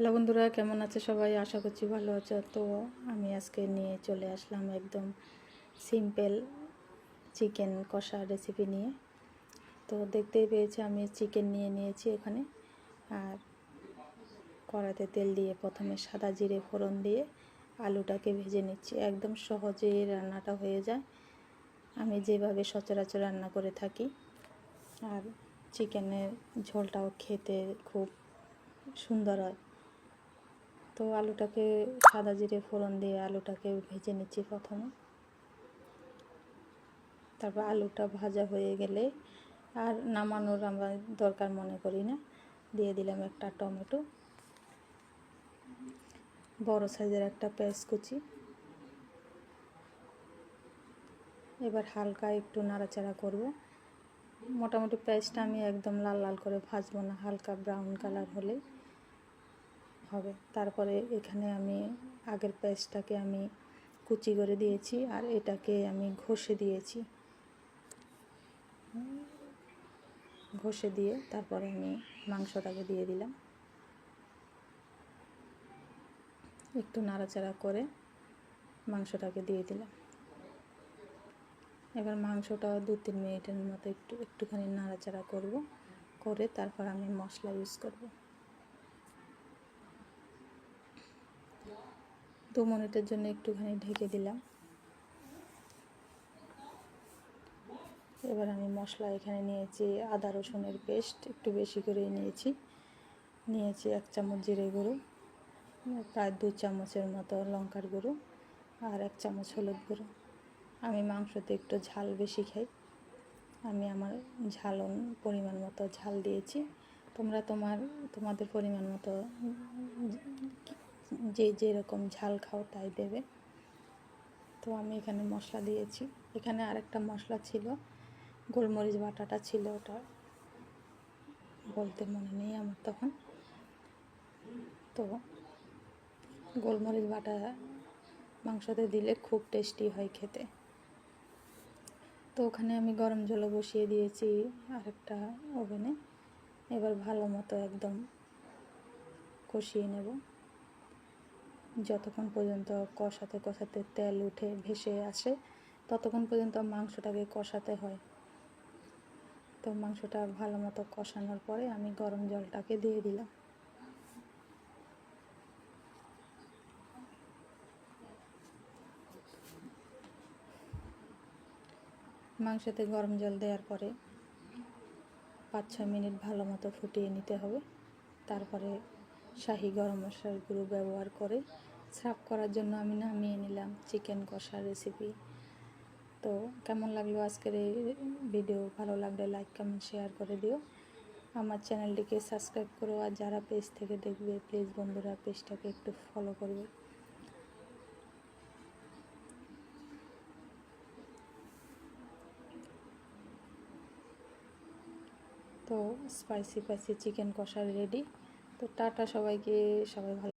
Hello বন্ধুরা, কেমন আছে সবাই? আশা করছি ভালো আছো। তো আমি আজকে নিয়ে চলে আসলাম একদম সিম্পল চিকেন কষা রেসিপি নিয়ে। তো দেখতেই পেয়েছি, আমি চিকেন নিয়ে নিয়েছি এখানে। আর কড়াতে তেল দিয়ে প্রথমে সাদা জিরে ফোড়ন দিয়ে আলুটাকে ভেজে নিচ্ছি। একদম সহজে রান্নাটা হয়ে যায়। আমি যেভাবে সচরাচর রান্না করে থাকি। আর চিকেনের ঝোলটাও খেতে খুব সুন্দর হয়। তো আলুটাকে সাদা জিরে ফোড়ন দিয়ে আলুটাকে ভেজে নিচ্ছি প্রথমে। তারপর আলুটা ভাজা হয়ে গেলে আর নামানোর আমরা দরকার মনে করি না। দিয়ে দিলাম একটা টমেটো। বড় সাইজের একটা পেঁয়াজ কুচি। এবার হালকা একটু নাড়াচাড়া করব। মোটামুটি পেঁয়াজটা আমি একদম লাল লাল করে ভাজবো না, হালকা ব্রাউন কালার হলে। হবে। তারপরে এখানে আমি আগের পেঁয়াজটাকে আমি কুচি করে দিয়েছি আর এটাকে আমি ঘষে দিয়েছি। ঘষে দিয়ে তারপরে আমি মাংসটাকে দিয়ে দিলাম। একটু নাড়াচাড়া করে মাংসটাকে দিয়ে দিলাম। এবার মাংসটা দু তিন মিনিটের মতো একটু, একটুখানি নাড়াচাড়া করব, করে তারপর আমি মশলা ইউজ করব। দু মিনিটের জন্য একটুখানি ঢেকে দিলাম। এবার আমি মশলা এখানে নিয়েছি, আদা রসুনের পেস্ট একটু বেশি করে নিয়েছি। নিয়েছি এক চামচ জিরে গুঁড়ো, প্রায় দু চামচের মতো লঙ্কার গুঁড়ো আর এক চামচ হলুদ গুঁড়ো। আমি মাংসতে একটু ঝাল বেশি খাই। আমি আমার ঝাল পরিমাণ মতো ঝাল দিয়েছি। তোমরা তোমার, তোমাদের পরিমাণ মতো যে যেরকম ঝাল খাও তাই দেবে। তো আমি এখানে মশলা দিয়েছি। এখানে আরেকটা মশলা ছিল, গোলমরিচ বাটাটা ছিল ওটা। বলতে মনে নেই আমার তখন। তো গোলমরিচ বাটা মাংসতে দিলে খুব টেস্টি হয় খেতে। তো ওখানে আমি গরম জলও বসিয়ে দিয়েছি আরেকটা ওভেনে। এবার ভালো মতো একদম কষিয়ে নেব। যতক্ষণ পর্যন্ত কষাতে কষাতে তেল উঠে ভেসে আসে, ততক্ষণ পর্যন্ত মাংসটাকে কষাতে হয়। তো মাংসটা ভালো মতো কষানোর পরে আমি গরম জলটাকে দিয়ে দিলাম। মাংসতে গরম জল দেওয়ার পরে পাঁচ ছ মিনিট ভালো মতো ফুটিয়ে নিতে হবে। তারপরে শাহি গরম মশলার গুঁড়ো ব্যবহার করে সার্ভ করার জন্য আমি নামিয়ে নিলাম চিকেন কষার রেসিপি তো কেমন লাগল আজকের এই ভিডিও ভালো লাগলে লাইক কমেন্ট শেয়ার করে দিও। আমার চ্যানেলটিকে সাবস্ক্রাইব করো আর যারা পেজ থেকে দেখবে প্লিজ বন্ধুরা পেজটাকে একটু ফলো করবে। তো স্পাইসি স্পাইসি চিকেন কষা রেডি তো টাটা সবাইকে, সবাই ভালো